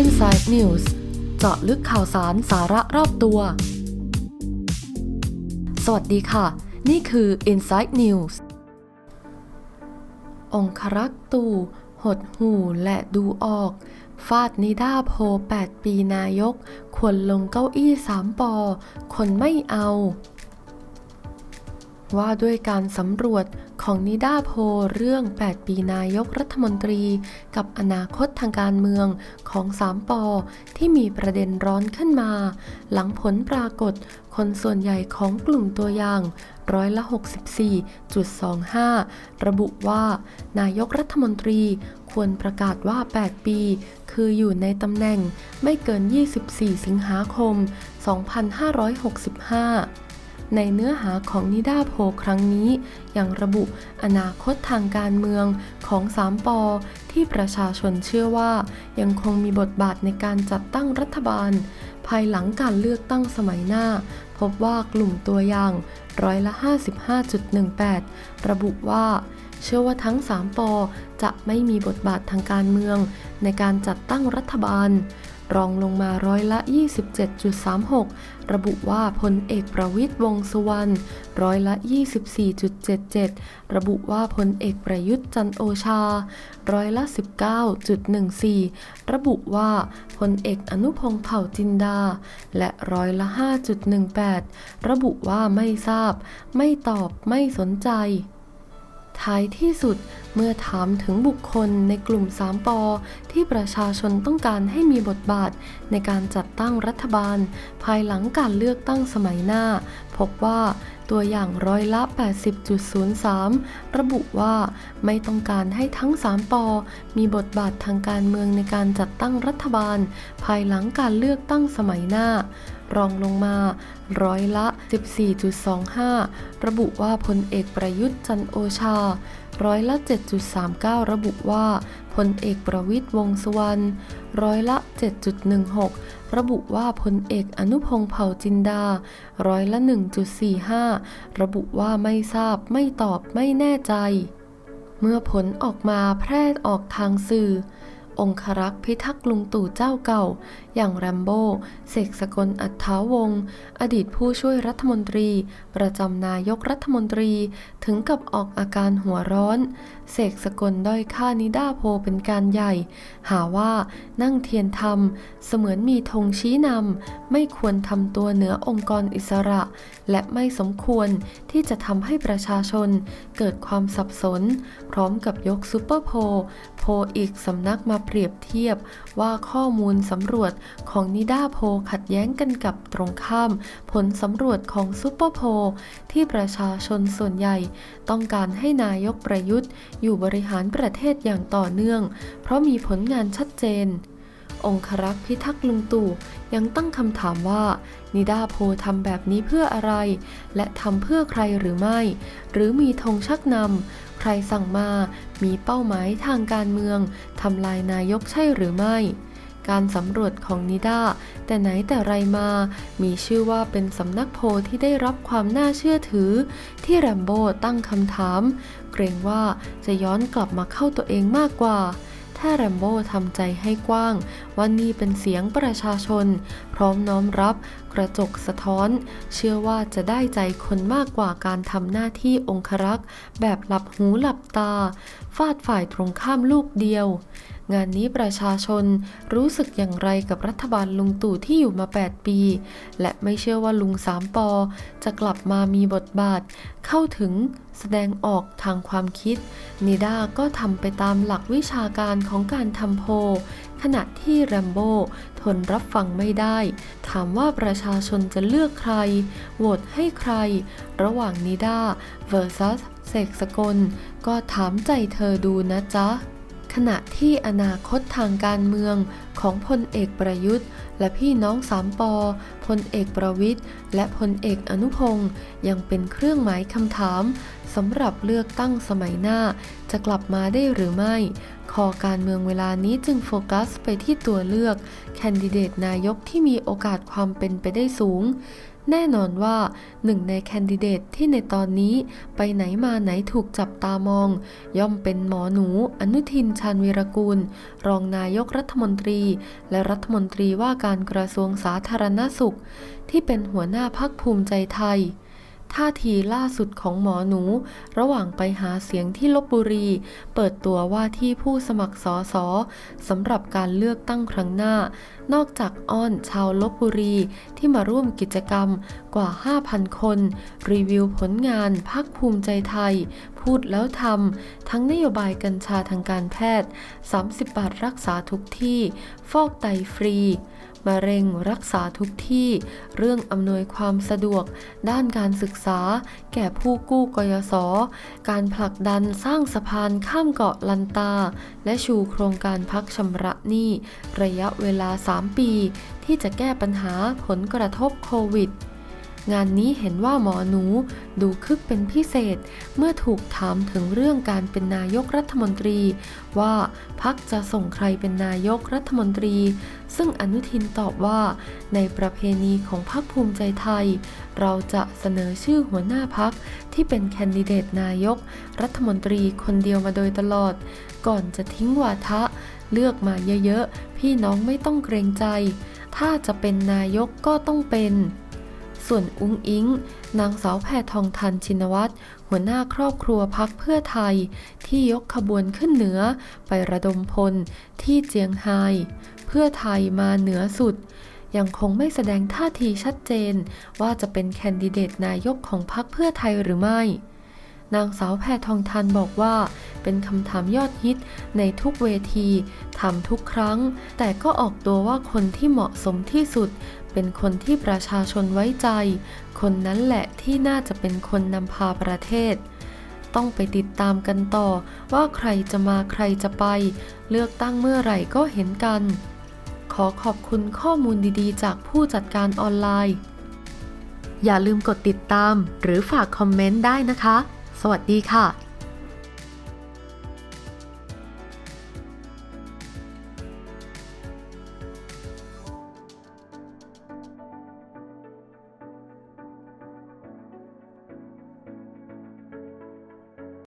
Inside News เจาะลึกข่าวสารสาระรอบตัว สวัสดีค่ะ นี่คือ Inside News องครักษ์ตู่ หดหูและดูออก ฟาดนิด้าโพ 8 ปีนายก ควรลงเก้าอี้สามปอ คนไม่เอา ว่าด้วยการสำรวจของนิดาโพเรื่อง 8 ปีนายกรัฐมนตรี กับอนาคตทางการเมืองของสามปอที่มีประเด็นร้อนขึ้นมา หลังผลปรากฏคนส่วนใหญ่ของกลุ่มตัวอย่างร้อยละ64.25 ระบุว่า นายกรัฐมนตรีควรประกาศว่า 8 ปี คืออยู่ในตำแหน่งไม่เกิน 24 สิงหาคม 2565 ในเนื้อหาของนิดาโพลครั้งนี้ ยังระบุอนาคตทางการเมืองของสามปอที่ประชาชนเชื่อว่า ยังคงมีบทบาทในการจัดตั้งรัฐบาล ภายหลังการเลือกตั้งสมัยหน้า พบว่ากลุ่มตัวอย่างร้อยละ 55.18 ระบุว่าเชื่อว่าทั้ง 3ปอจะไม่มีบทบาททางการเมืองในการจัดตั้งรัฐบาล รองลงมาร้อยละ 27.36 ระบุว่าพลเอกประวิตยวงสุวรรณร้อยละ 24.77 ระบุว่าพลเอกประยุทธ์จันโอชา ร้อยละ 19.14 ระบุว่าพลเอกอนุพงษ์เผ่าจินดา และร้อยละ 5.18 ระบุว่าไม่ทราบ ไม่ตอบ ไม่สนใจ ท้ายที่สุดเมื่อถามถึงบุคคลในกลุ่ม 3ปอที่ประชาชนต้องการให้มีบทบาทในการจัดตั้งรัฐบาล ภายหลังการเลือกตั้งสมัยหน้า พบว่า ตัวอย่างร้อยละ 80.03 ระบุว่าไม่ต้องการให้ทั้ง 3ปอมีบทบาททางการเมืองในการจัดตั้งรัฐบาล ภายหลังการเลือกตั้งสมัยหน้ารองลงมาร้อยละ 14.25 ระบุว่าพลเอกประยุทธ์จันโอชา ร้อยละ 7.39 ระบุว่า พลเอกประวิทย์วงษ์สุวรรณร้อยละ 7.16 ระบุว่าพลเอกอนุพงษ์เผ่าจินดา ร้อยละ 1.45 ระบุว่าไม่ทราบไม่ตอบไม่แน่ใจ เมื่อผลออกมาแพร่ออกทางสื่อ องครักษ์พิทักษ์ลุงตู่เจ้าเก่า อย่างแรมโบ้เสกสกลอัฏฐาวงศ์อดีตผู้ช่วยรัฐมนตรี ประจำนายกรัฐมนตรี ถึงกับออกอาการหัวร้อน เสกสกลด้อยค่านิด้าโพเป็นการใหญ่ หาว่านั่งเทียนธรรม เสมือนมีธงชี้นำไม่ควรทำตัวเหนือองค์กรอิสระ และไม่สมควรที่จะทำให้ประชาชน เกิดความสับสน พร้อมกับยกซูเปอร์โพโพอีกสำนักมาเปรียบเทียบว่าข้อมูลสำรวจของนิด้าโพขัดแย้งกันกับตรงข้าม ผลสำรวจของซูเปอร์โพที่ประชาชนส่วนใหญ่ ต้องการให้นายกประยุทธ์ อยู่บริหารประเทศอย่างต่อเนื่อง เพราะมีผลงานชัดเจน องครักษ์พิทักษ์ลุงตู่ยังตั้งคำถามว่า นิดาโพทำแบบนี้เพื่ออะไร และทำเพื่อใครหรือไม่ หรือมีธงชักนำใครสั่งมา มีเป้าหมายทางการเมืองทำลายนายกใช่หรือไม่การสำรวจของนิดาแต่ไหนแต่ไรมา มีชื่อว่าเป็นสำนักโพที่ได้รับความน่าเชื่อถือ ที่แรมโบ้ตั้งคำถาม เกรงว่าจะย้อนกลับมาเข้าตัวเองมากกว่า ถ้าแรมโบ้ทำใจให้กว้างว่านี่เป็นเสียงประชาชน พร้อมน้อมรับ กระจกสะท้อน เชื่อว่าจะได้ใจคนมากกว่าการทำหน้าที่องครักษ์ แบบหลับหูหลับตา ฟาดฝ่ายตรงข้ามลูกเดียว งานนี้ประชาชนรู้สึกอย่างไรกับรัฐบาลลุงตู่ที่อยู่มา 8 ปี และไม่เชื่อว่าลุงสามปอจะกลับมามีบทบาท เข้าถึงแสดงออกทางความคิด นิด้าก็ทำไปตามหลักวิชาการของการทำโพลขณะที่แรมโบ้ทนรับฟังไม่ได้ ถามว่าประชาชนจะเลือกใคร โหวตให้ใคร ระหว่างนิด้า vs เสกสกล ก็ถามใจเธอดูนะจ๊ะ ขณะที่อนาคตทางการเมืองของพลเอกประยุทธ์ และพี่น้องสามปอพลเอกประวิทย์และพลเอกอนุพงศ์ยังเป็นเครื่องหมายคำถามสำหรับเลือกตั้งสมัยหน้า จะกลับมาได้หรือไม่ คอการเมืองเวลานี้จึงโฟกัสไปที่ตัวเลือก แคนดิเดตนายกที่มีโอกาสความเป็นไปได้สูง แน่นอนว่าหนึ่งในแคนดิเดตที่ในตอนนี้ไปไหนมาไหนถูกจับตามอง ย่อมเป็นหมอหนูอนุทินชาญวีรกูล รองนายกรัฐมนตรี และรัฐมนตรีว่าการกระทรวงสาธารณสุข ที่เป็นหัวหน้าพักภูมิใจไทย ท่าทีล่าสุดของหมอหนู ระหว่างไปหาเสียงที่ลบบุรี เปิดตัวว่าที่ผู้สมัครสอสอสำหรับการเลือกตั้งครั้งหน้า นอกจากอ้อนชาวลบบุรีที่มาร่วมกิจกรรมกว่า 5,000 คน รีวิวผลงานพักภูมิใจไทย พูดแล้วทำทั้งนโยบายกัญชาทางการแพทย์ 30 บาทรักษาทุกที่ ฟอกไตฟรี มะเร็งรักษาทุกที่ เรื่องอำนวยความสะดวก ด้านการศึกษา แก่ผู้กู้กยศ การผลักดันสร้างสะพานข้ามเกาะลันตา และชูโครงการพักชำระหนี้ ระยะเวลา 3 ปี ที่จะแก้ปัญหาผลกระทบโควิด งานนี้เห็นว่าหมอหนูดูคึกเป็นพิเศษ เมื่อถูกถามถึงเรื่องการเป็นนายกรัฐมนตรี ว่าพักจะส่งใครเป็นนายกรัฐมนตรี ซึ่งอนุทินตอบว่า ในประเพณีของพรรคภูมิใจไทย เราจะเสนอชื่อหัวหน้าพักที่เป็นแคนดิเดตนายก รัฐมนตรีคนเดียวมาโดยตลอด ก่อนจะทิ้งวาทะ เลือกมาเยอะๆ พี่น้องไม่ต้องเกรงใจ ถ้าจะเป็นนายกก็ต้องเป็น ส่วนอุ้งอิง นางสาวแพทองทันชินวัตรหัวหน้าครอบครัวพักเพื่อไทย ที่ยกขบวนขึ้นเหนือไประดมพลที่เจียงไฮเพื่อไทยมาเหนือสุด ยังคงไม่แสดงท่าทีชัดเจน ว่าจะเป็นแคนดิเดตนายกของพรรคเพื่อไทยหรือไม่ นางสาวแพทองทันบอกว่า เป็นคำถามยอดฮิตในทุกเวทีถามทุกครั้ง แต่ก็ออกตัวว่าคนที่เหมาะสมที่สุด เป็นคนที่ประชาชนไว้ใจ คนนั้นแหละที่น่าจะเป็นคนนำพาประเทศ ต้องไปติดตามกันต่อว่าใครจะมาใครจะไป เลือกตั้งเมื่อไหร่ก็เห็นกัน ขอขอบคุณข้อมูลดีๆ จากผู้จัดการออนไลน์อย่าลืมกดติดตามหรือฝากคอมเมนต์ได้นะคะ สวัสดีค่ะ